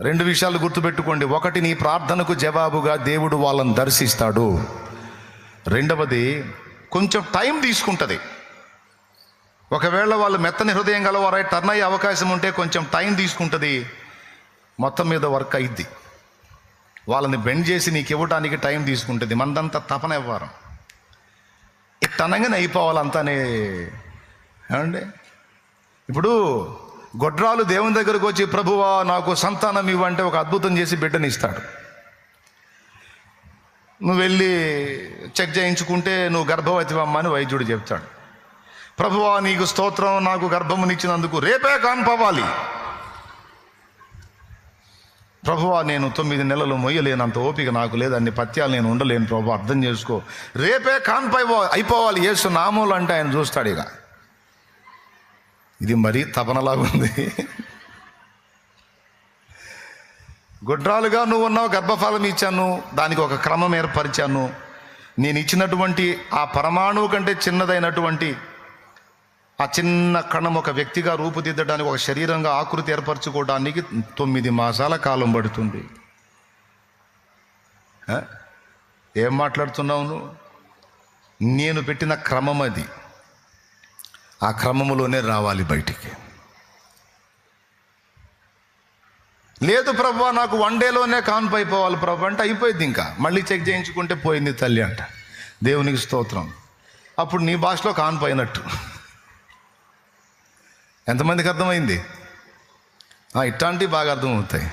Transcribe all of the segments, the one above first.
రెండు విషయాలు గుర్తుపెట్టుకోండి. ఒకటి నీ ప్రార్థనకు జవాబుగా దేవుడు వాళ్ళని దర్శిస్తాడు. రెండవది కొంచెం టైం తీసుకుంటుంది. ఒకవేళ వాళ్ళు మెత్తని హృదయం గలవారై టర్న్ అయ్యే అవకాశం ఉంటే కొంచెం టైం తీసుకుంటుంది. మొత్తం మీద వర్క్ అయింది వాళ్ళని బెండ్ చేసి నీకు ఇవ్వడానికి టైం తీసుకుంటుంది. మనదంతా తపన ఇవ్వరు ఇట్టనగానే అయిపోవాలంతానే. ఏమండి? ఇప్పుడు గొడ్రాలు దేవుని దగ్గరకు వచ్చి ప్రభువా నాకు సంతానం ఇవ్వంటే ఒక అద్భుతం చేసి బిడ్డని ఇస్తాడు. నువ్వు వెళ్ళి చెక్ చేయించుకుంటే నువ్వు గర్భవతివమ్మ అని వైద్యుడు చెప్తాడు. ప్రభువా నీకు స్తోత్రం నాకు గర్భమునిచ్చినందుకు రేపే కాన్పవ్వాలి. ప్రభువా నేను తొమ్మిది నెలలు మొయ్యలేనంత ఓపిక నాకు లేదు అన్ని పత్యాలు నేను ఉండలేను ప్రభు అర్థం చేసుకో. రేపే కాన్పై అయిపోవాలి ఏసు నామూలు అంటే ఆయన చూస్తాడు ఇక. ఇది మరీ తపనలాగుంది గుడ్రాలుగా నువ్వు ఉన్నావు గర్భఫలం ఇచ్చాను దానికి ఒక క్రమం ఏర్పరిచాను. నేను ఇచ్చినటువంటి ఆ పరమాణువు కంటే చిన్నదైనటువంటి ఆ చిన్న కణం ఒక వ్యక్తిగా రూపుదిద్దడానికి ఒక శరీరంగా ఆకృతి ఏర్పరచుకోవడానికి తొమ్మిది మాసాల కాలం పడుతుంది. ఏం మాట్లాడుతున్నావు నువ్వు? నేను పెట్టిన క్రమం అది. ఆ క్రమములోనే రావాలి బయటికి. లేదు ప్రభు నాకు వన్ డేలోనే కాన్పు అయిపోవాలి ప్రభు అంటే అయిపోయింది ఇంకా. మళ్ళీ చెక్ చేయించుకుంటే పోయింది తల్లి అంట. దేవునికి స్తోత్రం. అప్పుడు నీ భాషలో కాన్పు అయినట్టు. ఎంతమందికి అర్థమైంది? ఇట్లాంటివి బాగా అర్థమవుతాయి.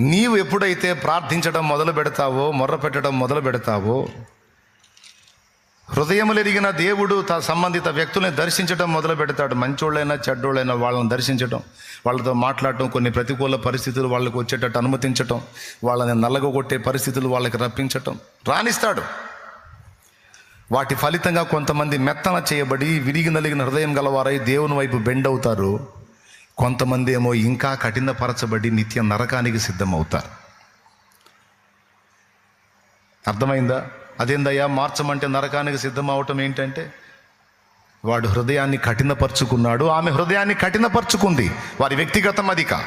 నీవు ఎప్పుడైతే ప్రార్థించడం మొదలు పెడతావో మొర్ర పెట్టడం మొదలు పెడతావో హృదయములెరిగిన దేవుడు తన సంబంధిత వ్యక్తుల్ని దర్శించడం మొదలు పెడతాడు. మంచోళ్ళైనా చెడ్డోళ్ళైనా వాళ్ళని దర్శించడం వాళ్ళతో మాట్లాడటం కొన్ని ప్రతికూల పరిస్థితులు వాళ్ళకు వచ్చేటట్టు అనుమతించటం వాళ్ళని నల్లగొట్టే పరిస్థితులు వాళ్ళకి రప్పించటం రాణిస్తాడు. వాటి ఫలితంగా కొంతమంది మెత్తన చేయబడి విరిగి నలిగిన హృదయం గలవారై దేవుని వైపు బెండ్ అవుతారు కొంతమంది ఏమో ఇంకా కఠినపరచబడి నిత్య నరకానికి సిద్ధమవుతారు. అర్థమైందా? అదేందయ్యా? మార్చమంటే నరకానికి సిద్ధం అవటం ఏంటంటే వాడు హృదయాన్ని కఠినపరుచుకున్నాడు ఆమె హృదయాన్ని కఠినపరుచుకుంది. వారి వ్యక్తిగతం అధిక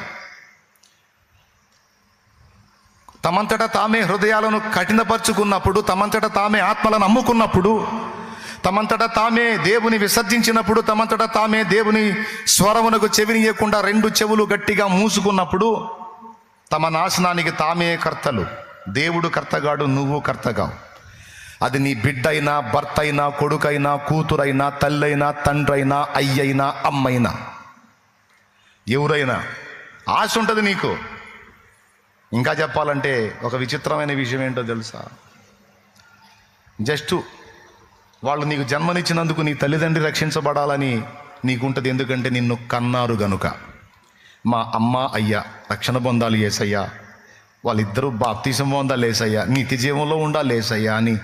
తమంతట తామే హృదయాలను కఠినపరుచుకున్నప్పుడు తమంతట తామే ఆత్మలను అమ్ముకున్నప్పుడు తమంతట తామే దేవుని విసర్జించినప్పుడు తమంతట తామే దేవుని స్వరమునకు చెవినియకుండా రెండు చెవులు గట్టిగా మూసుకున్నప్పుడు తమ నాశనానికి తామే కర్తలు. దేవుడు కర్తగాడు నువ్వు కర్తగావు. అది నీ బిడ్డైనా భర్త అయినా కొడుకైనా కూతురైనా తల్లైనా తండ్రైనా అయ్యైనా అమ్మైనా. ఎవరైనా ఆశ ఉంటుంది నీకు. ఇంకా చెప్పాలంటే ఒక విచిత్రమైన విషయం ఏంటో తెలుసా? జస్ట్ వాళ్ళు నీకు జన్మనిచ్చినందుకు నీ తల్లిదండ్రి రక్షించబడాలని నీకుంటుంది. ఎందుకంటే నిన్ను కన్నారు గనుక. మా అమ్మ అయ్యా రక్షణ పొందాలి ఏసయ్యా. వాళ్ళిద్దరూ బాప్తీసం పొందాలి ఏసయ్యా. నీతి జీవంలో ఉండాలి ఏసయ్యా అని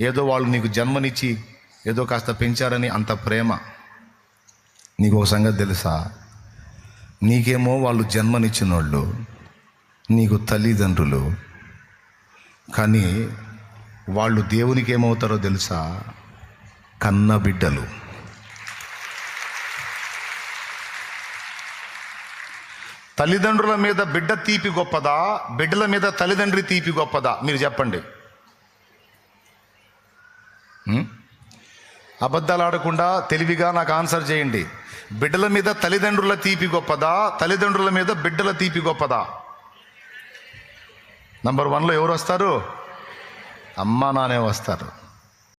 ఏదో వాళ్ళు నీకు జన్మనిచ్చి ఏదో కాస్త పెంచారని అంత ప్రేమ. నీకు ఒక సంగతి తెలుసా? నీకేమో వాళ్ళు జన్మనిచ్చిన వాళ్ళు నీకు తల్లిదండ్రులు. కానీ వాళ్ళు దేవునికి ఏమవుతారో తెలుసా? కన్న బిడ్డలు తల్లిదండ్రుల మీద బిడ్డ తీపి గొప్పదా? బిడ్డల మీద తల్లిదండ్రి తీపి గొప్పదా? మీరు చెప్పండి. అబద్ధాలు ఆడకుండా తెలివిగా నాకు ఆన్సర్ చేయండి. బిడ్డల మీద తల్లిదండ్రుల తీపి గొప్పదా? తల్లిదండ్రుల మీద బిడ్డల తీపి గొప్పదా? నంబర్ వన్లో ఎవరు వస్తారు? అమ్మ నానే వస్తారు.